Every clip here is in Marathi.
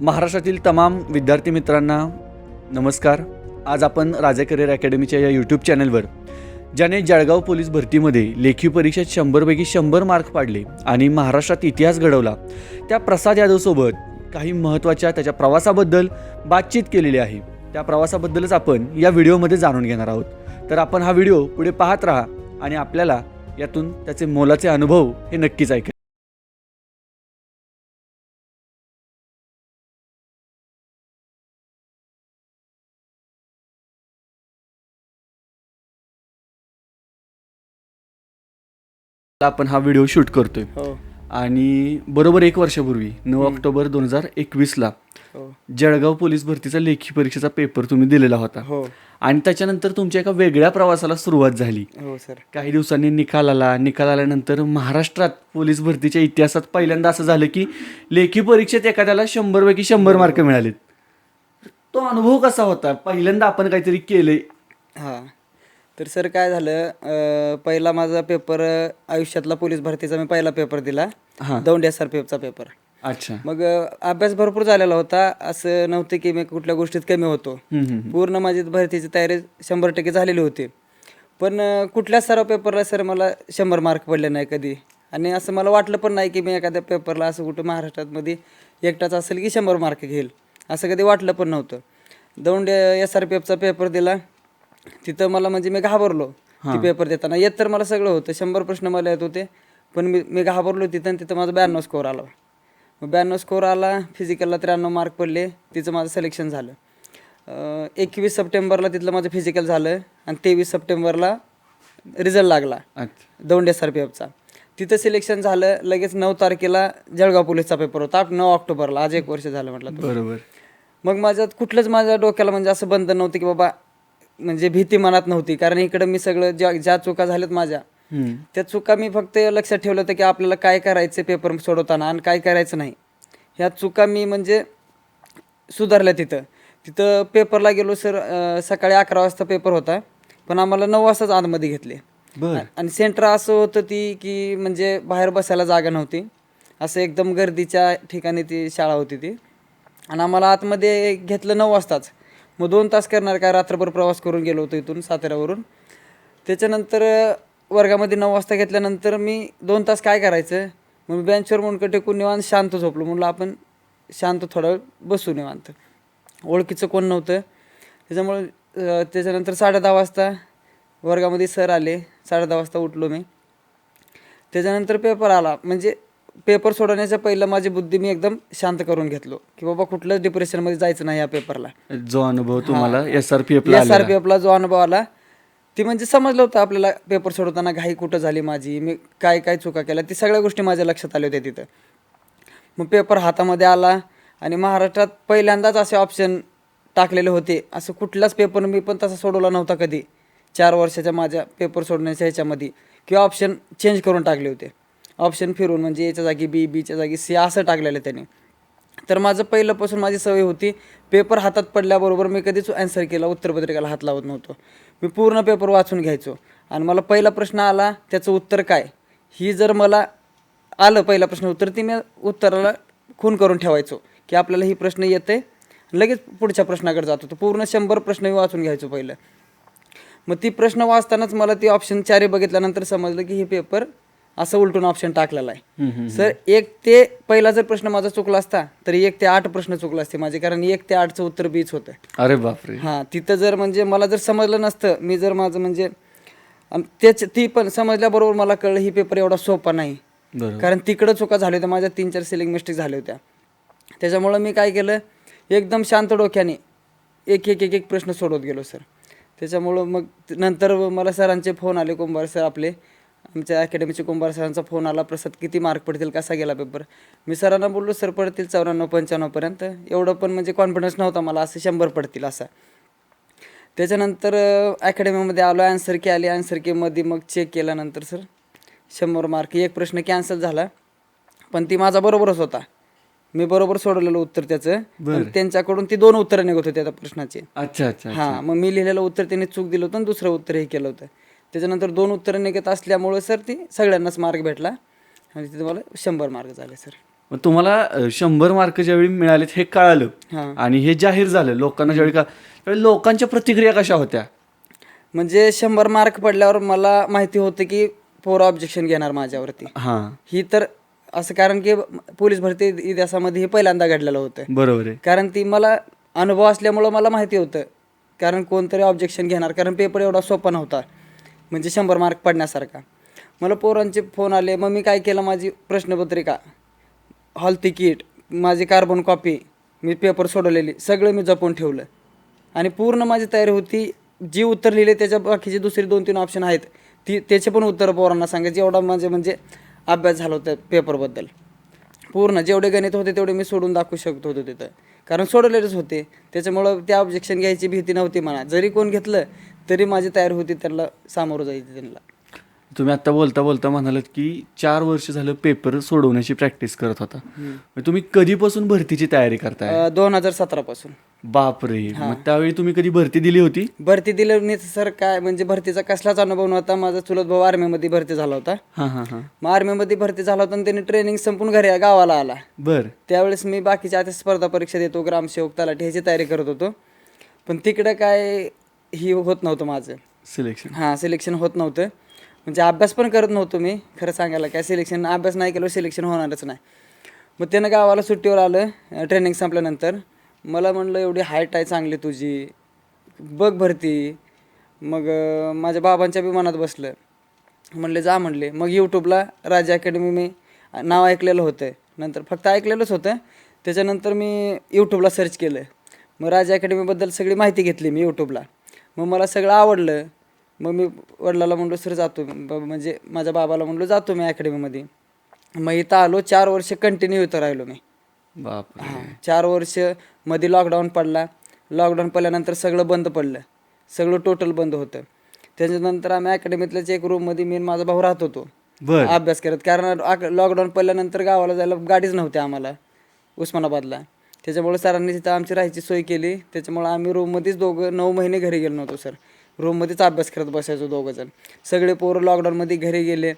महाराष्ट्रातील तमाम विद्यार्थी मित्रांना नमस्कार. आज आपण राजा करिअर अकॅडमीच्या या यूट्यूब चॅनलवर ज्याने जळगाव पोलीस भरतीमध्ये लेखी परीक्षेत शंभरपैकी शंभर मार्क पाडले आणि महाराष्ट्रात इतिहास घडवला त्या प्रसाद यादवसोबत काही महत्त्वाच्या त्याच्या प्रवासाबद्दल बातचीत केलेली आहे. त्या प्रवासाबद्दलच आपण या व्हिडिओमध्ये जाणून घेणार आहोत. तर आपण हा व्हिडिओ पुढे पाहत राहा आणि आपल्याला यातून त्याचे मोलाचे अनुभव हे नक्कीच ऐका आपण हा व्हिडिओ शूट करतोय. हो. आणि बरोबर एक वर्षापूर्वी नऊ ऑक्टोबर दोन हजार एकवीसला हो. जळगाव पोलीस भरतीचा लेखी परीक्षेचा पेपर तुम्ही दिलेला होता. हो. आणि त्याच्यानंतर तुमच्या एका वेगळ्या प्रवासाला सुरुवात झाली. हो सर. काही दिवसांनी निकाल आला. निकाल आल्यानंतर महाराष्ट्रात पोलीस भरतीच्या इतिहासात पहिल्यांदा असं झालं की लेखी परीक्षेत एखाद्याला शंभरपैकी शंभर मार्क मिळालेत. तो अनुभव कसा होता? पहिल्यांदा आपण काहीतरी केलंय. हां. तर सर काय झालं पहिला माझा पेपर आयुष्यातला पोलीस भरतीचा मी पहिला पेपर दिला. हां. दौंड एस आर पी एफचा पेपर अच्छा. मग अभ्यास भरपूर झालेला होता. असं नव्हतं की मी कुठल्या गोष्टीत कमी होतो. हम्म, हम्म. पूर्ण माझी भरतीची तयारी शंभर टक्के झालेली होती. पण अं, कुठल्याच सराव पेपरला सर मला शंभर मार्क पडले नाही कधी. आणि असं मला वाटलं पण नाही की मी एखाद्या पेपरला असं कुठं महाराष्ट्रामध्ये एकटाच असेल की शंभर मार्क घेईल. असं कधी वाटलं पण नव्हतं. दौंड एस आर पी एफचा पेपर दिला. तिथं मला म्हणजे मी घाबरलो. ती पेपर देताना. येत तर मला सगळं होतं. शंभर प्रश्न मला येत होते. पण मी मी घाबरलो तिथं आणि तिथं माझा ब्याण्णव स्कोअर आला. मग ब्याण्णव स्कोअर आला. फिजिकलला त्र्याण्णव मार्क पडले. तिचं माझं सिलेक्शन झालं. एकवीस सप्टेंबरला तिथलं माझं फिजिकल झालं आणि तेवीस सप्टेंबरला रिझल्ट लागला. दौंड एस आर पी एफचा तिथं सिलेक्शन झालं. लगेच नऊ तारखेला जळगाव पोलीसचा पेपर होता. आठ- नऊ ऑक्टोबरला. आज एक वर्ष झालं म्हटलं. बरोबर. मग माझ्यात कुठलंच माझ्या डोक्याला म्हणजे असं बंधन नव्हतं की बाबा म्हणजे भीती मनात नव्हती. कारण इकडं मी सगळं ज्या ज्या चुका झाल्यात माझ्या. त्या चुका मी फक्त लक्षात ठेवलं होतं की आपल्याला काय करायचं पेपर सोडवताना आणि काय करायचं नाही. ह्या चुका मी म्हणजे सुधारल्या तिथं. तिथं पेपरला गेलो सर सकाळी अकरा वाजता पेपर होता पण आम्हाला नऊ वाजताच आतमध्ये घेतले. बर. आणि सेंटर असं होतं ती की म्हणजे बाहेर बसायला जागा नव्हती. असं एकदम गर्दीच्या ठिकाणी ती शाळा होती ती. आणि आम्हाला आतमध्ये घेतलं नऊ वाजताच. मग दोन तास करणार काय रात्रभर प्रवास करून गेलो होतो इथून साताऱ्यावरून. त्याच्यानंतर वर्गामध्ये नऊ वाजता घेतल्यानंतर मी दोन तास काय करायचं? मग मी बेंचवर मुंडकं टेकून निवांत शांत झोपलो. म्हणलं आपण शांत थोडा वेळ बसू निवांत. ओळखीचं कोण नव्हतं. त्याच्यामुळं त्याच्यानंतर साडे दहा वाजता वर्गामध्ये सर आले. साडे दहा वाजता उठलो मी. त्याच्यानंतर पेपर आला. म्हणजे पेपर सोडवण्याच्या पहिलं माझी बुद्धी मी एकदम शांत करून घेतलो की बाबा कुठलंच डिप्रेशनमध्ये जायचं नाही या पेपरला जो अनुभव तुम्हाला S R P F S R P एफला जो अनुभव आला ती म्हणजे समजलं होतं आपल्याला पेपर सोडवताना घाई कुठं झाली माझी मी काय काय चुका केल्या ती सगळ्या गोष्टी माझ्या लक्षात आल्या होत्या तिथं. मग पेपर हातामध्ये आला आणि महाराष्ट्रात पहिल्यांदाच असे ऑप्शन टाकलेले होते. असं कुठलाच पेपर मी पण तसा सोडवला नव्हता कधी. चार वर्षाच्या माझ्या पेपर सोडण्याच्या ह्याच्यामध्ये किंवा ऑप्शन चेंज करून टाकले होते. ऑप्शन फिरून म्हणजे याच्या जागी बी बीच्या जागी सी असं टाकलेलं त्याने. तर माझं पहिल्यापासून माझी सवय होती पेपर हातात पडल्याबरोबर मी कधीच ॲन्सर केला उत्तरपत्रिकेला हात लावत नव्हतो. मी पूर्ण पेपर वाचून घ्यायचो. आणि मला पहिला प्रश्न आला त्याचं उत्तर काय? ही जर मला आलं पहिला प्रश्न उत्तर ती मी उत्तराला खून करून ठेवायचो की आपल्याला ही प्रश्न येते लगेच पुढच्या प्रश्नाकडे जातो तर पूर्ण शंभर प्रश्न मी वाचून घ्यायचो पहिलं. मग ती प्रश्न वाचतानाच मला ती ऑप्शन चारी बघितल्यानंतर समजलं की हे पेपर असं उलटून ऑप्शन टाकलेला आहे. सर एक ते पहिला जर प्रश्न माझा चुकला असता तर एक ते आठ प्रश्न चुकला असते माझे कारण एक ते आठचं उत्तर बीच होतं. अरे बापरे. हां तिथं जर म्हणजे मला जर समजलं नसतं मी जर माझं म्हणजे त्याच ती पण समजल्याबरोबर मला कळलं ही पेपर एवढा सोपा नाही. कारण तिकडं चुका झाल्या होत्या माझ्या तीन चार सिलिंग मिस्टेक झाल्या होत्या. त्याच्यामुळं मी काय केलं एकदम शांत डोक्याने एक एक एक एक प्रश्न सोडवत गेलो सर. त्याच्यामुळं मग नंतर मला सरांचे फोन आले कुंभार सर आपले आमच्या अकॅडमीचे कुंभार सरांचा फोन आला प्रसाद किती मार्क पडतील कसा गेला पेपर मी सरांना बोललो सर पडतील चौऱ्याण्णव पंच्याण्णवपर्यंत एवढं पण म्हणजे कॉन्फिडन्स नव्हता मला असं शंभर पडतील असा. त्याच्यानंतर अकॅडमीमध्ये आलो आन्सर की आली आन्सर कीमध्ये मग चेक केल्यानंतर सर शंभर मार्क एक प्रश्न कॅन्सल झाला पण ती माझा बरोबरच होता. मी बरोबर सोडवलेलं उत्तर त्याचं. त्यांच्याकडून ती दोन उत्तरं निघत होती त्या प्रश्नाची. अच्छा अच्छा हां मग मी लिहिलेलं उत्तर त्याने चूक दिलं होतं आणि दुसरं उत्तर हे केलं होतं. त्याच्यानंतर दोन उत्तरं निघत असल्यामुळे सर ती सगळ्यांनाच मार्क भेटला. आणि तिथे मला शंभर मार्क झाले सर. मग तुम्हाला शंभर मार्क ज्यावेळी मिळालेत हे कळालं. आणि हे जाहीर झालं. लोकांना ज्यावेळी का त्यावेळी लोकांच्या प्रतिक्रिया कशा होत्या? म्हणजे शंभर मार्क पडल्यावर मला माहिती होतं की पोरं ऑब्जेक्शन घेणार माझ्यावरती. हां. ही तर असं कारण की पोलीस भरती इतिहासामध्ये हे पहिल्यांदा घडलेलं होतं. बरोबर आहे. कारण ती मला अनुभव असल्यामुळं मला माहिती होतं. कारण कोणतरी ऑब्जेक्शन घेणार. कारण पेपर एवढा सोपा नव्हता. म्हणजे शंभर मार्क पडण्यासारखा. मला पोरांचे फोन आले मग मी काय केलं माझी प्रश्नपत्रिका? हॉल तिकीट माझी कार्बन कॉपी मी पेपर सोडवलेली सगळं मी जपून ठेवलं. आणि पूर्ण माझी तयारी होती जी उत्तर लिहिले त्याच्या बाकीचे दुसरे दोन तीन ऑप्शन आहेत ती त्याचे पण उत्तर पोरांना सांगायचे एवढा माझे म्हणजे अभ्यास झाला होता पेपरबद्दल पूर्ण जेवढे गणित होते तेवढे मी सोडून दाखवू शकत होतो तिथं. कारण सोडवलेलेच होते. त्याच्यामुळं त्या ऑब्जेक्शन घ्यायची भीती नव्हती म्हणा जरी कोण घेतलं तरी माझी तयारी होती त्यांना सामोरं जायचं त्यांना. तुम्ही आता बोलता बोलता म्हणालात की चार वर्ष झालं पेपर सोडवण्याची प्रॅक्टिस करत होता. मग तुम्ही कधीपासून भरतीची तयारी करताय? दोन हजार सतरापासून बापरे. मग त्यावेळी तुम्ही कधी भरती दिली होती? भरती दिलं सर काय म्हणजे भरतीचा कसलाच अनुभव नव्हता. माझा चुलत भाऊ आर्मीमध्ये भरती झाला होता. मग आर्मीमध्ये भरती झाला होता आणि त्यांनी ट्रेनिंग संपून घरी गावाला आला. बर. त्यावेळेस मी बाकीच्या आता स्पर्धा परीक्षा देतो ग्रामसेवक तलाठी ह्याची तयारी करत होतो. पण तिकडं काय ही होत नव्हतं माझं. सिलेक्शन हां सिलेक्शन होत नव्हतं. म्हणजे अभ्यास पण करत नव्हतो मी खरं सांगायला काय सिलेक्शन अभ्यास नाही केल्यावर सिलेक्शन होणारच नाही. मग त्यानं गावाला सुट्टीवर आलं ट्रेनिंग संपल्यानंतर. मला म्हणलं एवढी हाईट आहे चांगली तुझी. बघ भरती. मग माझ्या बाबांच्या बी मनात बसलं. म्हणले जा म्हणले. मग यूट्यूबला राजा अकॅडमी मी नाव ऐकलेलं होतं. नंतर फक्त ऐकलेलंच होतं. त्याच्यानंतर मी यूट्यूबला सर्च केलं. मग राजा अकॅडमीबद्दल सगळी माहिती घेतली मी यूट्यूबला मग मला सगळं आवडलं. मग मी वडिलाला म्हणलो सर जातो म्हणजे माझ्या बाबाला म्हणलो जातो मी अकॅडमीमध्ये. मग इथं आलो चार वर्ष कंटिन्यू इथं राहिलो मी. बापरे. हां चार वर्षमध्ये लॉकडाऊन पडला. लॉकडाऊन पडल्यानंतर सगळं बंद पडलं. सगळं टोटल बंद होतं. त्याच्यानंतर आम्ही अकॅडमीतल्याच एक रूममध्ये मी माझा भाऊ राहत होतो. अभ्यास करत. कारण लॉकडाऊन पडल्यानंतर गावाला जायला गाडीच नव्हती आम्हाला उस्मानाबादला. त्याच्यामुळे सरांनी तिथं आमची राहायची सोय केली. त्याच्यामुळे आम्ही रूममध्येच दोघं नऊ महिने घरी गेलो नव्हतो सर. रूममध्येच अभ्यास करत बसायचो दोघं जण. सगळे पोरं लॉकडाऊनमध्ये घरी गेले.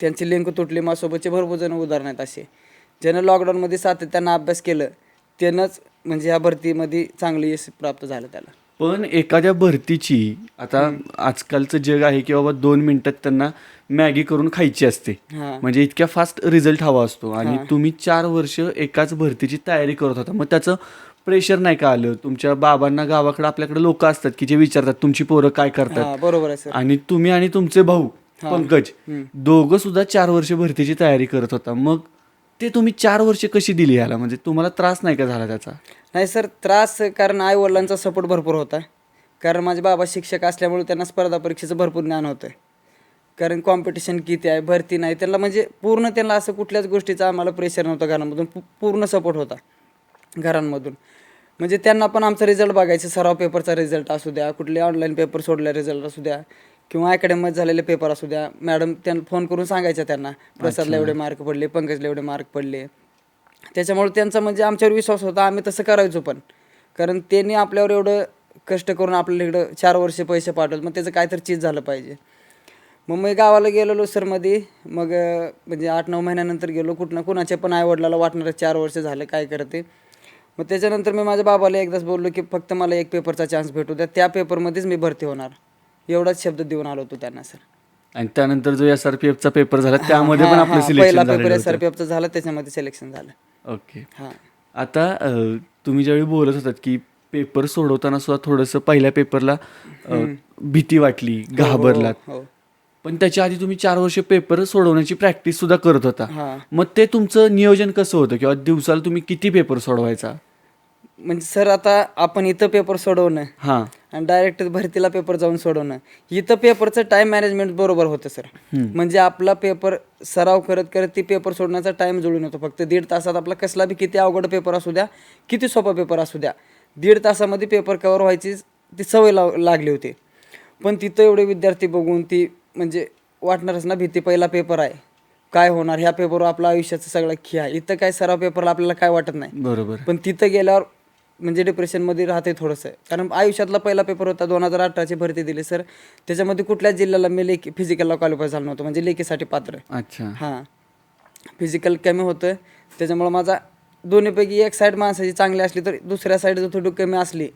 त्यांची लिंक तुटली माझ्यासोबतचे भरपूर जण उदाहरण आहेत असे. ज्यानं लॉकडाऊनमध्ये सातत्यानं अभ्यास केलं त्यानंच म्हणजे ह्या भरतीमध्ये चांगलं यश प्राप्त झालं त्याला. पण एखाद्या भरतीची आता आजकालचं जग आहे की बाबा दोन मिनिटात त्यांना मॅगी करून खायची असते. म्हणजे इतक्या फास्ट रिझल्ट हवा असतो. आणि तुम्ही चार वर्ष एकाच भरतीची तयारी करत होता. मग त्याचं प्रेशर नाही का आलं? तुमच्या बाबांना गावाकडे आपल्याकडे लोक असतात की जे विचारतात तुमची पोरं काय करतात? बरोबर आणि तुम्ही आणि तुमचे भाऊ पंकज दोघं सुद्धा चार वर्ष भरतीची तयारी करत होता. मग ते तुम्ही चार वर्ष कशी दिली याला? म्हणजे तुम्हाला त्रास नाही का झाला त्याचा? नाही सर त्रास कारण आई वडिलांचा सपोर्ट भरपूर होता. कारण माझे बाबा शिक्षक असल्यामुळे त्यांना स्पर्धा परीक्षेचं भरपूर ज्ञान होतं. कारण कॉम्पिटिशन किती आहे भरती नाही त्यांना म्हणजे पूर्ण त्यांना असं कुठल्याच गोष्टीचा आम्हाला प्रेशर नव्हतं घरामधून. पूर्ण सपोर्ट होता घरांमधून. म्हणजे त्यांना पण आमचा रिझल्ट बघायचं. सराव पेपरचा रिझल्ट असू द्या कुठले ऑनलाईन पेपर सोडल्या रिझल्ट असू द्या. किंवा अकॅडमीमध्ये झालेले पेपर असू द्या मॅडम त्यांना फोन करून सांगायच्या त्यांना प्रसादला एवढे मार्क पडले पंकजला एवढे मार्क पडले. त्याच्यामुळे त्यांचा म्हणजे आमच्यावर विश्वास होता आम्ही तसं करायचो पण. कारण त्यांनी आपल्यावर एवढं कष्ट करून आपल्याला इकडं चार वर्ष पैसे पाठवले मग त्याचं काहीतरी चीज झालं पाहिजे. मग मी गावाला गेलेलो सरमध्ये मग म्हणजे आठ नऊ महिन्यानंतर गेलो कुठं कुणाच्या पण आईवडिलाला वाटणार चार वर्ष झालं काय करते. मग त्याच्यानंतर मी माझ्या बाबाला एकदाच बोललो की फक्त मला एक पेपरचा चान्स भेटू द्या त्या पेपरमध्येच मी भरती होणार. एवढाच शब्द देऊन आलो होतो त्यांना सर आणि त्यानंतर जो एस आर पी एफचा पेपर झाला त्यामध्ये पण हां, आपलं हां, पहिला selection paper S R P एफचा झाला त्याच्यामध्ये सिलेक्शन झालं. ओके हां. आता अ, तुम्ही ज्यावेळी बोलत होतात की पेपर सोडवताना सुद्धा थोडंसं पहिल्या पेपरला अ, भीती वाटली घाबरलात. हो. पण त्याच्या आधी तुम्ही चार वर्ष पेपर सोडवण्याची प्रॅक्टिस सुद्धा करत होता. हां. मग ते तुमचं नियोजन कसं होतं? किंवा दिवसाला तुम्ही किती पेपर सोडवायचा? म्हणजे सर आता आपण इथं पेपर सोडवणं हां. आणि डायरेक्ट भरतीला पेपर जाऊन सोडवणं. इथं पेपरचं टाइम मॅनेजमेंट बरोबर होतं सर. म्हणजे आपला पेपर सराव करत करत ती पेपर सोडण्याचा टाइम जुळून होतो फक्त दीड तासात आपला कसला बी किती अवघड पेपर असू द्या किती सोपा पेपर असू द्या दीड तासामध्ये पेपर कवर व्हायची ती सवय लाव लागली होती. पण तिथं एवढे विद्यार्थी बघून ती म्हणजे वाटणारच ना भीती पहिला पेपर आहे. काय होणार? ह्या पेपरवर आपलं आयुष्याचं सगळं खी आहे इथं काय सराव पेपरला आपल्याला काय वाटत नाही. बरोबर. पण तिथं गेल्यावर म्हणजे डिप्रेशनमध्ये राहते थोडंसं. कारण आयुष्यातला पहिला पेपर होता दोन हजार अठराची भरती दिली सर त्याच्यामध्ये कुठल्याच जिल्ह्याला मी लेखी फिजिकलला क्वालिफाय झालो नव्हतं. म्हणजे लेखीसाठी पात्र. अच्छा. हां. फिजिकल कमी होतं. त्याच्यामुळं माझा दोन्हीपैकी एक साईड माणसाची चांगली असली तर दुसऱ्या साईड जर थोडी कमी असली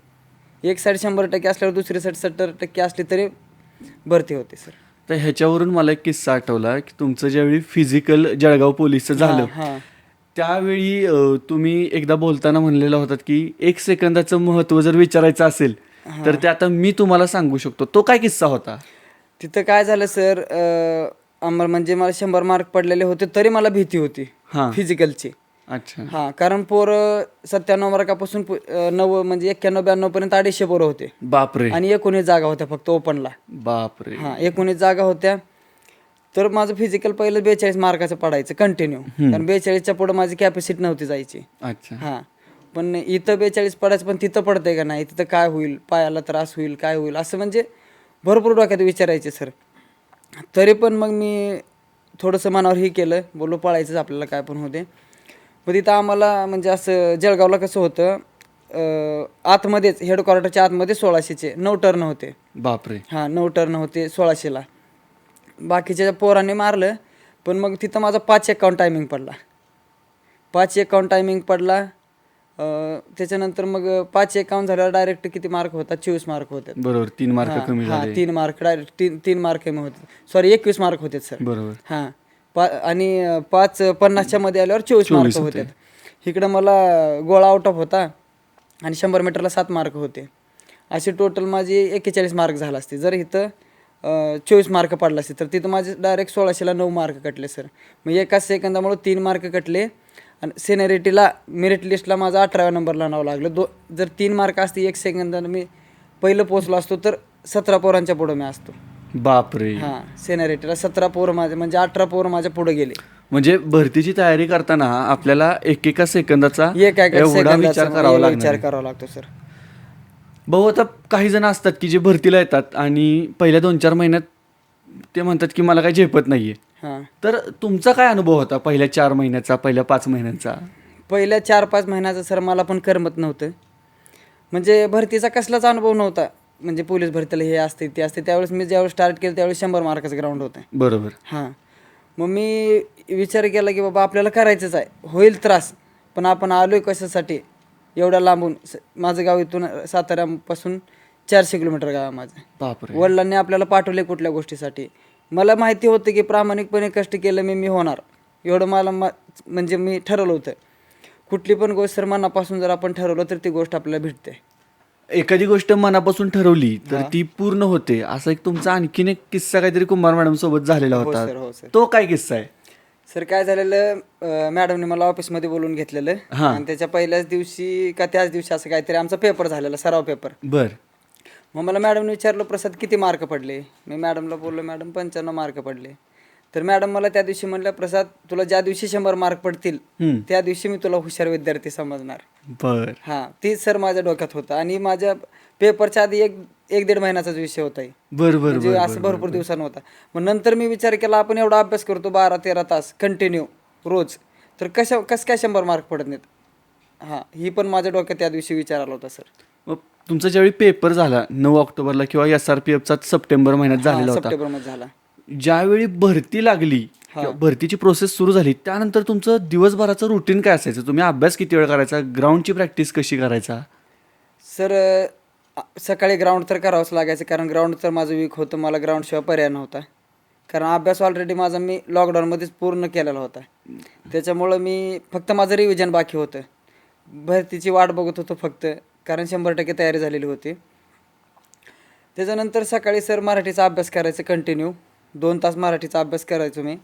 एक साईड शंभर टक्के असल्यावर दुसरी साईड सत्तर टक्के असली तरी भरती होते सर तर ह्याच्यावरून मला एक किस्सा आठवला की तुमचं ज्यावेळी फिजिकल जळगाव पोलीसचं झालं हां. त्यावेळी तुम्ही एकदा बोलताना म्हणलेला होतात की एक सेकंदाचं महत्त्व जर विचारायचं असेल तर ते आता मी तुम्हाला सांगू शकतो. तो काय किस्सा होता? तिथं काय झालं सर आम्हाला म्हणजे मला शंभर मार्क पडलेले होते तरी मला भीती होती हां. फिजिकलची. अच्छा. हा कारण पोरं सत्त्याण्णव मार्कापासून नव्वद म्हणजे एक्क्याण्णव ब्याण्णव पर्यंत अडीचशे पोरं होते. बापरे. आणि एकोणीस जागा होत्या फक्त ओपनला बापरे. हा एकोणीस जागा होत्या. तर माझं फिजिकल पहिलं बेचाळीस मार्काचं पडायचं कंटिन्यू कारण बेचाळीसच्या पुढं माझी कॅपॅसिटी नव्हती जायची. अच्छा. हा. पण इथं बेचाळीस पडायचं पण तिथं पडतंय का नाही? तिथं काय होईल? पायाला त्रास होईल? काय होईल? असं म्हणजे भरपूर डोक्यात विचारायचे सर तरी पण मग मी थोडंसं मनावर हे केलं. बोललो पळायचंच आपल्याला काय पण होते मग तिथं आम्हाला म्हणजे असं जळगावला कसं होतं आतमध्येच हेडक्वार्टरच्या आतमध्ये सोळाशेचे नऊ टर्न होते. बापरे. हां नऊ टर्न होते सोळाशेला. बाकीच्या पोरांनी मारलं पण मग तिथं माझा पाच अकाउंट टायमिंग पडला. पाच अकाउंट टायमिंग पडला त्याच्यानंतर मग पाच अकाउंट झाल्यावर डायरेक्ट किती मार्क होता चोवीस मार्क होते. बरोबर तीन मार्क हां, कमी हां, तीन मार्क डायरेक्ट तीन तीन मार्क कमी होते. सॉरी एकवीस मार्क होते सर बरोबर. हां पा आणि पाच पन्नासच्या मध्ये आल्यावर चोवीस मार्क 24 होते. होते. इकडं मला गोळा आउट ऑफ होता आणि शंभर मीटरला सात मार्क होते. असे टोटल माझी एक्केचाळीस मार्क झाला असते. जर इथं चोवीस मार्क पडला असते तर तिथं माझे डायरेक्ट सोळाशेला नऊ मार्क कटले सर मग एकाच सेकंदामुळे तीन मार्क कटले. आणि सेनेरिटीला मेरिट लिस्टला माझा अठराव्या नंबरला नाव लागलं. दो जर तीन मार्क असते एक सेकंदानं मी पहिलं पोचलो असतो तर सतरा पोरांच्या पुढं मी असतो. बापरे. हां सेनेरिटीला सतरा पोरं माझे म्हणजे अठरा पोरं माझ्या पुढे गेले. म्हणजे भरतीची तयारी करताना आपल्याला एकेका सेकंदाचा एक एक एवढा सेकंदाचा विचार करावा विचार. करावा लागतो सर भाऊ आता काही जण असतात की जे भरतीला येतात आणि पहिल्या दोन चार महिन्यात ते म्हणतात की मला काही झेपत नाहीये. हां. तर तुमचा काय अनुभव होता पहिल्या चार महिन्याचा पहिल्या पाच महिन्यांचा? पहिल्या चार पाच महिन्याचं सर मला पण करमत नव्हतं. म्हणजे भरतीचा कसलाच अनुभव नव्हता. म्हणजे पोलीस भरतीला हे असते ते असते. त्यावेळेस मी ज्यावेळेस स्टार्ट केलं त्यावेळेस शंभर मार्काचं ग्राउंड होतं. बरोबर. हां. मग मी विचार केला की बाबा आपल्याला करायचंच आहे. होईल त्रास पण आपण आलोय कशासाठी? एवढ्या लांबून. स- माझं गाव इथून साताऱ्यापासून चारशे किलोमीटर गाव आहे माझं. बापरे. वडिलांनी आपल्याला पाठवले कुठल्या गोष्टीसाठी. मला माहिती होतं की प्रामाणिकपणे कष्ट केलं मी मी होणार. एवढं मला मा म्हणजे मी ठरवलं होतं. कुठली पण गोष्ट सर मनापासून जर आपण ठरवलं तर ती गोष्ट आपल्याला भेटते. एखादी गोष्ट मनापासून ठरवली तर ती पूर्ण होते. असा एक तुमचा आणखीन एक किस्सा काहीतरी कुंभार मॅडम सोबत झालेला हो होता. सर हो सर. तो काय किस्सा आहे? सर काय झालेलं मॅडमने मला ऑफिसमध्ये बोलून घेतलेलं. हां. आणि त्याच्या पहिल्याच दिवशी का त्याच दिवशी असं काहीतरी आमचा पेपर झालेला सराव पेपर बर. मग मला मॅडमने विचारलं प्रसाद किती मार्क पडले? मी मॅडमला बोललो मॅडम पंच्याण्णव मार्क पडले. तर मॅडम मला त्या दिवशी म्हणलं प्रसाद तुला ज्या दिवशी शंभर मार्क पडतील हम्म. त्या दिवशी मी तुला हुशार विद्यार्थी समजणार. बर. हां तीच सर माझ्या डोक्यात होतं. आणि माझ्या पेपरच्या आधी एक एक दीड महिन्याचाच विषय होता हे. बर बर म्हणजे असं भरपूर दिवसांना होता. मग नंतर मी विचार केला आपण एवढा अभ्यास करतो बारा तेरा तास कंटिन्यू रोज. तर कशा कसं काय शंभर मार्क पडत नाहीत? हां ही पण माझ्या डोक्यात त्या दिवशी विचार आला होता सर मग तुमचा ज्यावेळी पेपर झाला नऊ ऑक्टोबरला किंवा एस आर पी एफचा सप्टेंबर महिन्यात झालेला होता. सप्टेंबरमध्ये झाला. ज्यावेळी भरती लागली किंवा भरतीची प्रोसेस सुरू झाली त्यानंतर तुमचं दिवसभराचं रुटीन काय असायचं? तुम्ही अभ्यास किती वेळ करायचा? ग्राउंडची प्रॅक्टिस कशी करायचा? सर सकाळी ग्राउंड तर करावंच लागायचं कारण ग्राउंड तर माझं वीक होतं मला ग्राउंडशिवाय पर्याय नव्हता. कारण अभ्यास ऑलरेडी माझा मी लॉकडाऊनमध्येच पूर्ण केलेला होता. त्याच्यामुळं मी फक्त माझं रिव्हिजन बाकी होतं. भरतीची वाट बघत होतो फक्त कारण शंभर टक्के तयारी झालेली होती. त्याच्यानंतर सकाळी सर मराठीचा अभ्यास करायचं कंटिन्यू दोन तास मराठीचा अभ्यास करायचो मी.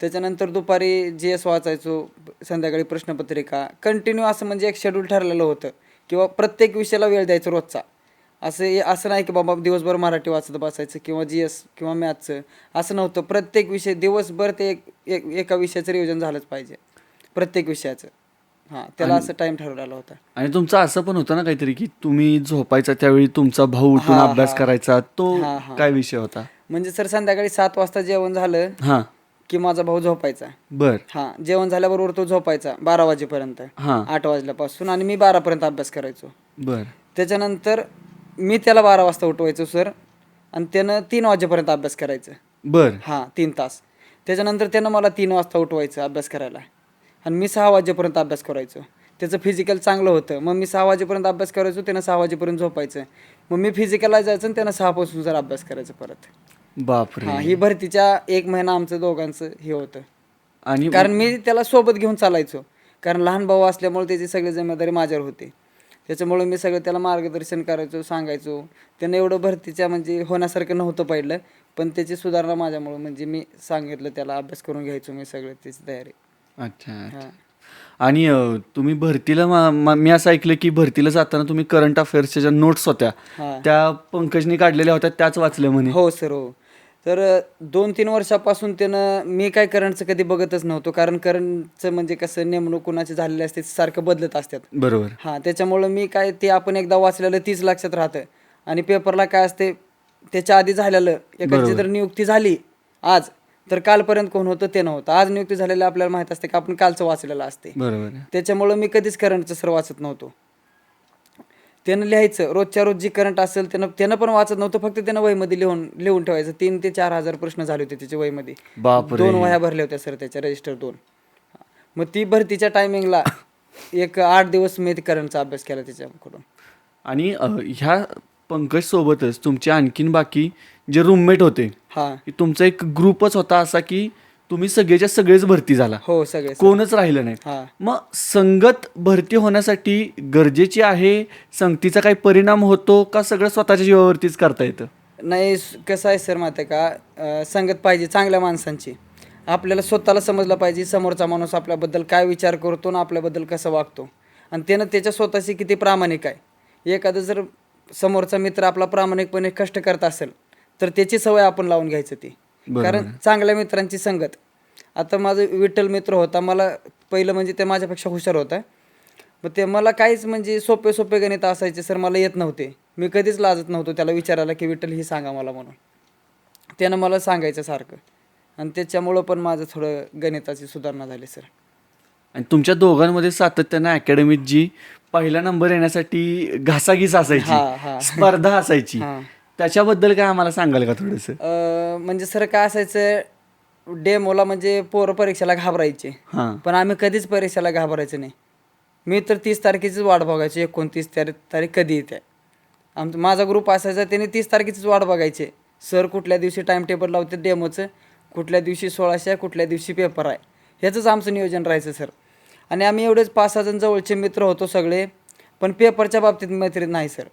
त्याच्यानंतर दुपारी जी एस वाचायचो संध्याकाळी प्रश्नपत्रिका. कंटिन्यू असं म्हणजे एक शेड्यूल ठरलेलं होतं. किंवा प्रत्येक विषयाला वेळ द्यायचो रोजचा. असं असं नाही की बाबा दिवसभर मराठी वाचत बसायचं किंवा जी एस किंवा मॅथचं असं नव्हतं. प्रत्येक विषय दिवसभर ते एक एक एका विषयाचं रिव्हिजन झालंच पाहिजे. प्रत्येक विषयाचं. हां त्याला असं टाईम ठरवलेला होता. आणि तुमचं असं पण होतं ना काहीतरी की तुम्ही झोपायचा त्यावेळी तुमचा भाऊ उठून हा, अभ्यास. करायचा तो हा, हा. काय विषय होता? म्हणजे सर संध्याकाळी सात वाजता जेवण झालं हा. की माझा भाऊ झोपायचा. बर. हां जेवण झाल्याबरोबर तो झोपायचा बारा वाजेपर्यंत. हा. आठ वाजल्यापासून आणि मी बारापर्यंत अभ्यास करायचो. बर. त्याच्यानंतर मी त्याला बारा वाजता उठवायचो सर आणि त्यानं तीन वाजेपर्यंत अभ्यास करायचं. बर. हां तीन तास. त्याच्यानंतर त्यानं मला तीन वाजता उठवायचं अभ्यास करायला. आणि मी सहा वाजेपर्यंत अभ्यास करायचो. त्याचं फिजिकल चांगलं होतं. मग मी सहा वाजेपर्यंत अभ्यास करायचो त्यानं सहा वाजेपर्यंत झोपायचं. मग मी फिजिकलला जायचं आणि त्यानं सहापासून जर अभ्यास करायचं परत. बापरे. हा ही भरतीच्या एक महिना आमचं दोघांचं हे होतं. आणि कारण मी त्याला सोबत घेऊन चालायचो. कारण लहान भाऊ असल्यामुळे त्याची सगळी जिम्मेदारी माझ्यावर होती. त्याच्यामुळे मी सगळं त्याला मार्गदर्शन करायचो सांगायचो. त्यानं एवढं भरतीच्या म्हणजे होण्यासारखं नव्हतं पहिलं पण त्याची सुधारणा माझ्यामुळे म्हणजे मी सांगितलं त्याला अभ्यास करून घ्यायचो मी सगळं त्याची तयारी. अच्छा. आणि तुम्ही भरतीला मा- असं ऐकलं की भरतीला जाताना तुम्ही करंट अफेअर्सच्या ज्या नोट्स होत्या. त्या पंकजनी काढलेल्या होत्या त्याच वाचल्या म्हणे. हो सर हो. तर दोन तीन वर्षापासून त्यानं मी काय करंटचं कधी बघतच नव्हतो. कारण करंटचं म्हणजे कसं नेमणूक कुणाचे झालेले असते सारखं बदलत असतात. बरोबर. हां त्याच्यामुळं मी काय ते आपण एकदा वाचलेलं तीच लक्षात राहतं. आणि पेपरला काय असते त्याच्या आधी झालेलं एखादी जर नियुक्ती झाली आज तर कालपर्यंत कोण होतं ते नव्हतं. आज नियुक्ती झालेलं आपल्याला माहीत असते की आपण कालचं वाचलेलं असते. बरोबर. त्याच्यामुळं मी कधीच करंटचं सर वाचत नव्हतो. त्यानं लिहायचं. रोजच्या रोज जी करंट असेल त्यानं त्यानं पण वाचत नव्हतं. फक्त त्यानं वहीमध्ये लिहून लिहून ठेवायचं. तीन ते चार हजार प्रश्न झाले होते त्याच्या वहीमध्ये. दोन वह्या भरल्या होत्या सर त्याच्या रजिस्टर दोन. मग ती भरतीच्या टायमिंगला एक आठ दिवस मी ते करंटचा अभ्यास केला त्याच्याकडून. आणि ह्या पंकज सोबतच तुमचे आणखीन बाकी जे रूममेट होते हा. तुमचा एक ग्रुपच होता असा की तुम्ही सगळेच्या सगळेच भरती झाला. हो सगळे कोणच राहिलं नाही. हा. मग संगत भरती होण्यासाठी गरजेची आहे संगतीचा काही परिणाम होतो का सगळं स्वतःच्या जीवावरतीच करता येतं? नाही स- कसं आहे सर माहिती आहे का? अं, संगत पाहिजे चांगल्या माणसांची. आपल्याला स्वतःला समजलं पाहिजे समोरचा माणूस आपल्याबद्दल काय विचार करतो आणि आपल्याबद्दल कसं वागतो. आणि त्यानं त्याच्या स्वतःशी किती प्रामाणिक आहे. एखादं जर समोरचा मित्र आपला प्रामाणिकपणे कष्ट करत असेल तर त्याची सवय आपण लावून घ्यायचं ती. कारण चांगल्या मित्रांची संगत. आता माझं विठ्ठल मित्र होता मला पहिलं म्हणजे ते माझ्यापेक्षा हुशार होता. मग ते मला काहीच म्हणजे सोपे सोपे गणित असायचे सर मला येत नव्हते. मी कधीच लाजत नव्हतो त्याला विचारायला की विठ्ठल ही सांगा मला म्हणून. त्यानं मला सांगायचं सारखं. आणि त्याच्यामुळं पण माझं थोडं गणिताची सुधारणा झाली सर. आणि तुमच्या दोघांमध्ये सातत्यानं अकॅडमीत जी पहिला नंबर येण्यासाठी घासाघीस असायची. स्पर्धा असायची. त्याच्याबद्दल काय आम्हाला सांगाल का थोडंसं? अं, म्हणजे सर काय असायचं डेमोला म्हणजे पोरं परीक्षेला घाबरायचे. हां. पण आम्ही कधीच परीक्षेला घाबरायचं नाही. मी तर तीस तारखेचीच वाट बघायची एकोणतीस तारीख तारीख कधी येते. आमचा माझा ग्रुप असायचा त्याने तीस तारखेचीच वाट बघायचे. सर कुठल्या दिवशी टाइम टेबल लावते डेमोचं कुठल्या दिवशी सोळाशे कुठल्या दिवशी पेपर आहे? ह्याचंच आमचं नियोजन राहायचं सर. आणि आम्ही एवढेच पाच सहा जण जवळचे मित्र होतो सगळे पण पेपरच्या बाबतीत मैत्री नाही सर.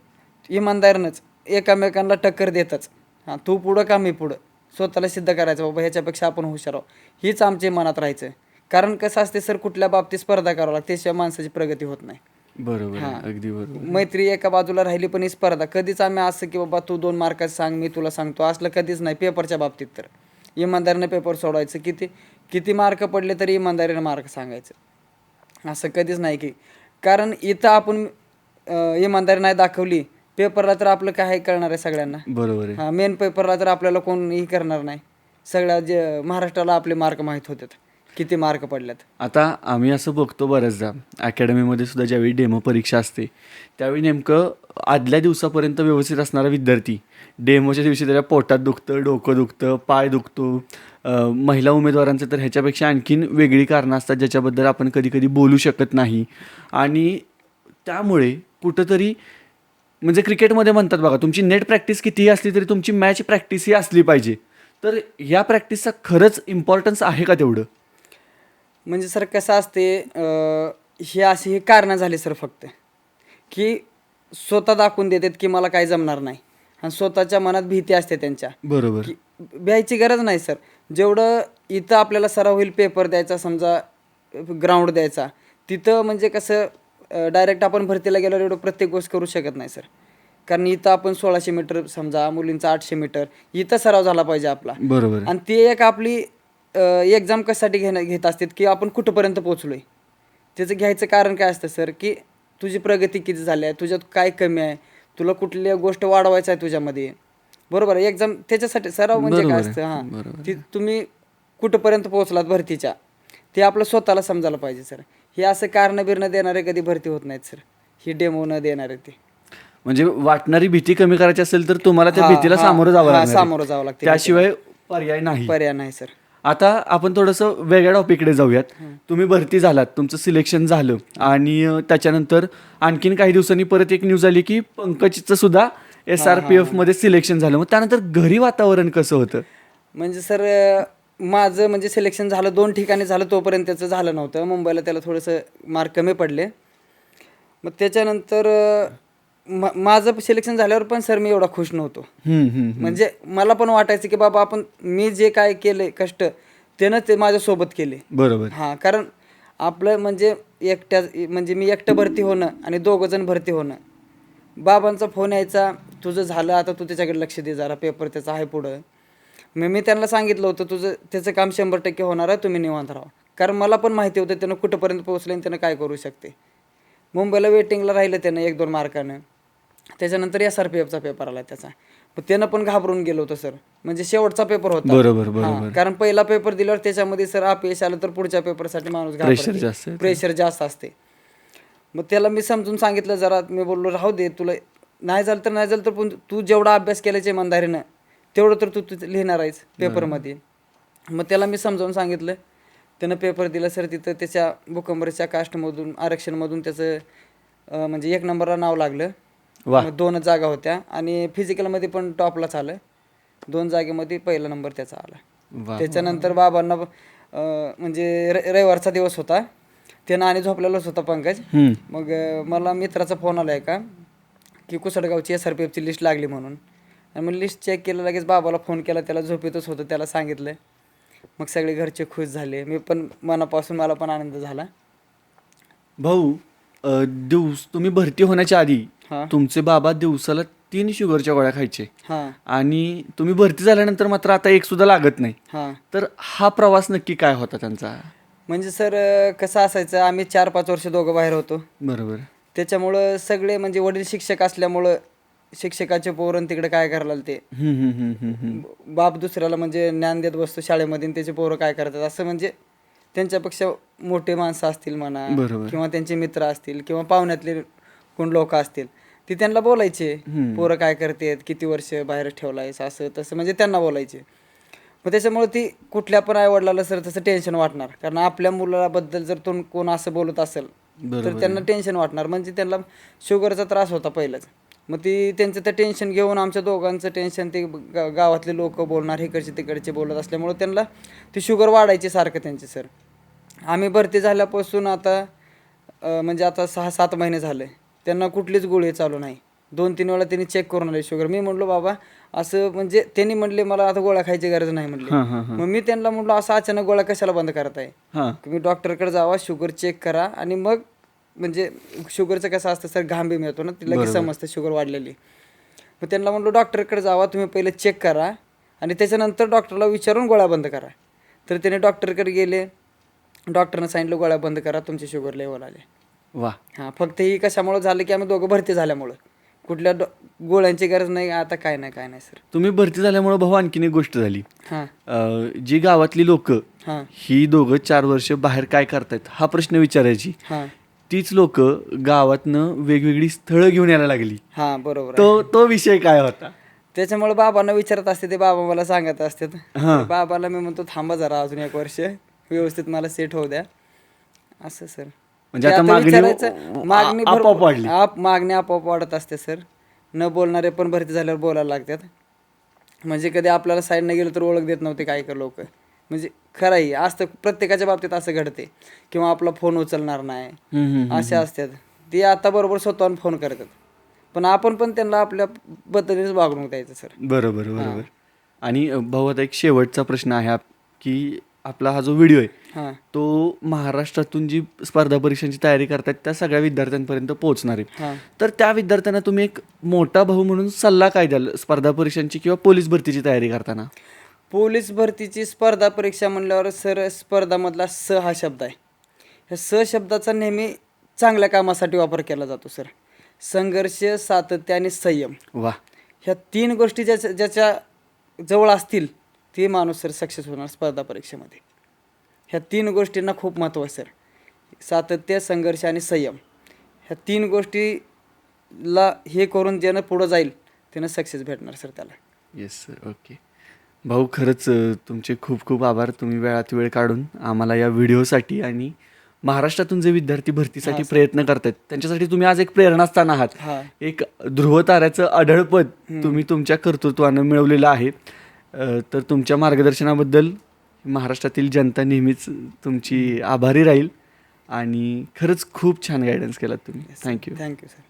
इमानदारनंच. एकामेकांना टक्कर देतच. हां तू पुढं का मी पुढं? स्वतःला सिद्ध करायचं बाबा ह्याच्यापेक्षा आपण हुशार आहोत. हीच आमच्या मनात राहायचं कारण कसं असते सर कुठल्या बाबतीत स्पर्धा करावं लागते त्याशिवाय माणसाची प्रगती होत नाही. बरोबर हां. अगदी बरोबर. मैत्री एका बाजूला राहिली पण ही स्पर्धा. कधीच आम्ही असं की बाबा तू दोन मार्काचं सांग मी तुला सांगतो. असलं कधीच नाही पेपरच्या बाबतीत तर. इमानदारीने पेपर सोडवायचं. किती किती मार्क पडले तरी इमानदारीने मार्क सांगायचं. असं कधीच नाही की. कारण इथं आपण इमानदारी नाही दाखवली पेपरला तर आपलं काय आहे कळणार आहे सगळ्यांना? बरोबर आहे. हा मेन पेपरला तर आपल्याला कोणही करणार नाही. सगळ्या जे महाराष्ट्राला आपले मार्क माहीत होतात. किती मार्क पडल्यात. आता आम्ही असं बघतो बऱ्याचदा अकॅडमीमध्ये सुद्धा ज्यावेळी डेमो परीक्षा असते त्यावेळी नेमकं आदल्या दिवसापर्यंत व्यवस्थित असणारा विद्यार्थी डेमोच्या दिवशी त्याच्या पोटात दुखतं डोकं दुखतं पाय दुखतो महिला उमेदवारांचं तर ह्याच्यापेक्षा आणखीन वेगळी कारणं असतात ज्याच्याबद्दल आपण कधी कधी बोलू शकत नाही. आणि त्यामुळे कुठंतरी म्हणजे क्रिकेटमध्ये म्हणतात बघा तुमची नेट प्रॅक्टिस कितीही असली तरी तुमची मॅच प्रॅक्टिस ही असली पाहिजे. तर या प्रॅक्टिसचा खरंच इम्पॉर्टन्स आहे का तेवढं? म्हणजे सर कसं असते हे अशी ही कारणं झाली सर फक्त की स्वतः दाखवून देतात की मला काही जमणार नाही. आणि स्वतःच्या मनात भीती असते त्यांच्या. बरोबर. भ्यायची गरज नाही सर. जेवढं इथं आपल्याला सराव होईल पेपर द्यायचा समजा ग्राउंड द्यायचा तिथं म्हणजे कसं डायरेक्ट आपण भरतीला गेल्यावर एवढं प्रत्येक गोष्ट करू शकत नाही सर कारण इथं आपण सोळाशे मीटर समजा मुलींचा आठशे मीटर इथं सराव झाला पाहिजे आपला. बरोबर. आणि ती एक आपली एक्झाम कशासाठी घेणं घेत असतात की आपण कुठंपर्यंत पोहोचलोय? त्याचं घ्यायचं कारण काय असतं सर की तुझी प्रगती किती झाली आहे तुझ्यात काय कमी आहे तुला कुठली गोष्ट वाढवायचं आहे तुझ्यामध्ये? बरोबर आहे एक्झाम त्याच्यासाठी सराव म्हणजे काय असतं हां. ती तुम्ही कुठंपर्यंत पोहोचलात भरतीच्या ते आपलं स्वतःला समजायला पाहिजे सर हे असं कारण बिरणं देणारे कधी भरती होत नाहीत सर. ही डेमो न देणारे ते. म्हणजे वाटणारी भीती कमी करायची असेल तर तुम्हाला त्या हा, भीतीला हा, सामोरं जावं हा, लागणार आहे. सामोरं जावं लागतं. त्याशिवाय पर्याय नाही. पर्याय नाही सर. आता आपण थोडंसं वेगळ्या टॉपिककडे जाऊयात. तुम्ही भरती झालात तुमचं सिलेक्शन झालं आणि अं, त्याच्यानंतर आणखीन काही दिवसांनी परत एक न्यूज आली की पंकजचं सुद्धा एस आर पी एफमध्ये सिलेक्शन झालं. मग त्यानंतर घरी वातावरण कसं होतं? म्हणजे सर माझं म्हणजे सिलेक्शन झालं दोन ठिकाणी झालं तोपर्यंत त्याचं झालं नव्हतं. मुंबईला त्याला थोडंसं मार्क कमी पडले. मग त्याच्यानंतर मा- माझं सिलेक्शन झाल्यावर पण सर मी एवढा खुश नव्हतो. म्हणजे मला पण वाटायचं की बाबा आपण मी जे काय केले कष्ट त्यानं ते माझ्यासोबत केले. बरोबर. हां कारण आपलं म्हणजे एकट्या म्हणजे मी एकटं भरती होणं आणि दोघं जण भरती होणं. बाबांचा फोन यायचा तुझं झालं आता तू त्याच्याकडे लक्ष दे जरा पेपर त्याचा आहे पुढं. मग मी त्यांना सांगितलं होतं तुझं त्याचं काम शंभर टक्के होणार आहे तुम्ही निवांत राहा. कारण मला पण माहिती होतं त्यानं कुठंपर्यंत पोहोचलं आणि त्यानं काय करू शकते. मुंबईला वेटिंगला राहिलं त्यानं एक दोन मार्कानं. त्याच्यानंतर एस आर पी एफचा पेपर आला त्याचा. पण त्यानं पण घाबरून गेलो होतं सर. म्हणजे शेवटचा पेपर होता. बरोबर, बरोबर. कारण पहिला पेपर दिल्यावर त्याच्यामध्ये सर अपयश आलं तर पुढच्या पेपरसाठी माणूस. प्रेशर जास्त असते. मग त्याला मी समजून सांगितलं जरा मी बोललो राहू दे तुला नाही झालं तर नाही झालं तर पण तू जेवढा अभ्यास केल्याच्या इमानदारीनं तेवढं तर तू तू लिहिणार आहेस पेपरमध्ये. मग त्याला मी समजावून सांगितलं. त्यानं पेपर दिला सर तिथं त्याच्या भूकंबरच्या कास्टमधून आरक्षणमधून त्याचं अं, म्हणजे एक नंबरला नाव लागलं. वा मग दोनच जागा होत्या आणि फिजिकलमध्ये पण टॉपलाच आलं. दोन जागेमध्ये पहिला नंबर त्याचा आला. त्याच्यानंतर बाबांना अं, म्हणजे र- रविवारचा दिवस होता. त्यानं आणि झोपलेलाच होता पंकज. हम्म. मग अं, मला मित्राचा फोन आला आहे का? की कुसडगावची एस आर पी एफची लिस्ट लागली म्हणून. आणि मग लिस्ट चेक केलं लगेच बाबाला फोन केला त्याला झोपेतच होतं त्याला सांगितलं. मग सगळे घरचे खुश झाले. मी पण मनापासून मला पण आनंद झाला. भाऊ अ, दिवस तुम्ही भरती होण्याच्या आधी हां. तुमचे बाबा दिवसाला तीन शुगरच्या गोळ्या खायचे. हां. आणि तुम्ही भरती झाल्यानंतर मात्र आता एक सुद्धा लागत नाही. हां. तर हा प्रवास नक्की काय होता त्यांचा? म्हणजे सर कसं असायचं आम्ही चार पाच वर्ष दोघं बाहेर होतो. बरोबर. त्याच्यामुळं सगळे म्हणजे वडील शिक्षक असल्यामुळं शिक्षकाचे पोरण तिकडे काय करायला ते. बाप दुसऱ्याला म्हणजे ज्ञान देत बसतो शाळेमध्ये आणि त्याचे पोरं काय करतात? असं म्हणजे त्यांच्यापेक्षा मोठे माणसं असतील म्हणा. किंवा त्यांचे मित्र असतील किंवा पाहुण्यातले कोण लोक असतील ते त्यांना बोलायचे. पोरं काय करतात? किती वर्ष बाहेर ठेवलायस? असं तसं म्हणजे त्यांना बोलायचे. मग त्याच्यामुळे ती कुठल्या पण आई वडिलाला सर तसं टेन्शन वाटणार. कारण आपल्या मुलाबद्दल जर तो कोण असं बोलत असेल तर त्यांना टेन्शन वाटणार. म्हणजे त्यांना शुगरचा त्रास होता पहिलाच. मग ती त्यांचं ते टेन्शन घेऊन आमच्या दोघांचं टेन्शन ते गा- गावातले लोक बोलणार इकडचे तिकडचे बोलत असल्यामुळे त्यांना ती शुगर वाढायची सारखं त्यांची सर आम्ही भरती झाल्यापासून आता म्हणजे आता सहा सात महिने झाले. त्यांना कुठलीच गोळी चालू नाही. दोन तीन वेळा त्यांनी चेक करून आले शुगर मी म्हणलो बाबा असं म्हणजे त्यांनी म्हणले मला आता गोळ्या खायची गरज नाही हां मग मी त्यांना म्हणलो असं अचानक गोळ्या कशाला बंद करताय? तुम्ही डॉक्टरकडे जावा शुगर चेक करा आणि मग म्हणजे शुगरचं कसं असतं सर घाम बी मिळतो ना ती लगेच समजतं शुगर वाढलेली. मग त्यांना म्हणलो डॉक्टरकडे जावा तुम्ही पहिले चेक करा आणि त्याच्यानंतर डॉक्टरला विचारून गोळ्या बंद करा. तर त्याने डॉक्टरकडे गेले. डॉक्टरनं सांगितलं गोळ्या बंद करा तुमचे शुगर लेवल आले. वा. हां फक्त ही कशामुळे झालं की आम्ही दोघं भरती झाल्यामुळं. कुठल्या डॉ गोळ्यांची गरज नाही आता काय नाही काय नाही सर. तुम्ही भरती झाल्यामुळे भाऊ आणखीन एक गोष्ट झाली. हां. अ, जी गावातली लोक हां. ही दोघं चार वर्ष बाहेर काय करतायत हा प्रश्न विचारायची. हां. तीच लोक गावातनं वेगवेगळी स्थळं घेऊन यायला लागली. हां बरोबर. तो तो विषय काय होता? त्याच्यामुळे बाबांना विचारत असते ते बाबा मला सांगत असतात. हां. बाबाला मी म्हणतो थांबा जरा अजून एक वर्ष व्यवस्थित मला सेट होऊ द्या. असं सर. म्हणजे आता मागणी मागणी आ- आपोआप भरपूर- वाढली. आप मागणी आपोआप वाढत असते सर. न बोलणारे पण भरती झाल्यावर बोलायला लागतात. म्हणजे कधी आपल्याला साईडने गेलं तर ओळख देत नव्हते काय कर लोक. म्हणजे खरंही असतं प्रत्येकाच्या बाबतीत असं घडते किंवा आपला फोन उचलणार नाही. असे असतात. ते आता बरोबर स्वतःहून फोन करतात. पण आपण पण त्यांना आपल्या पद्धतीनेच वागणूक द्यायचं सर. बरोबर बरोबर. आणि भाऊ आता एक शेवटचा प्रश्न आहे आप- की आपला हा जो व्हिडिओ आहे तो महाराष्ट्रातून जी स्पर्धा परीक्षांची तयारी करतात त्या सगळ्या विद्यार्थ्यांपर्यंत पोहोचणार आहे. तर त्या विद्यार्थ्यांना तुम्ही एक मोठा भाऊ म्हणून सल्ला काय द्याल? स्पर्धा परीक्षांची किंवा पोलीस भरतीची तयारी करताना? पोलीस भरतीची स्पर्धा परीक्षा म्हणल्यावर सर स्पर्धामधला स हा शब्द आहे. ह्या स शब्दाचा नेहमी चांगल्या कामासाठी वापर केला जातो सर. संघर्ष सातत्य आणि संयम. वा. ह्या तीन गोष्टी ज्याच्या ज्याच्या जवळ असतील ते माणूस सर सक्सेस होणार स्पर्धा परीक्षेमध्ये. ह्या तीन गोष्टींना खूप महत्त्व आहे सर. सातत्य संघर्ष आणि संयम. ह्या तीन गोष्टीला हे करून ज्यानं पुढं जाईल त्यानं सक्सेस भेटणार सर त्याला. येस सर ओके भाऊ खरंच अ, तुमचे खूप खूप आभार. तुम्ही वेळात वेळ काढून आम्हाला या व्हिडिओसाठी आणि महाराष्ट्रातून जे विद्यार्थी भरतीसाठी प्रयत्न करतात त्यांच्यासाठी तुम्ही आज एक प्रेरणास्थान आहात. हा. एक ध्रुव ताऱ्याचं अढळपद तुम्ही तुमच्या कर्तृत्वानं मिळवलेलं आहे. अ, तर तुमच्या मार्गदर्शनाबद्दल महाराष्ट्रातील जनता नेहमीच तुमची आभारी राहील आणि खरंच खूप छान गायडन्स केलात तुम्ही. Thank you thank you sir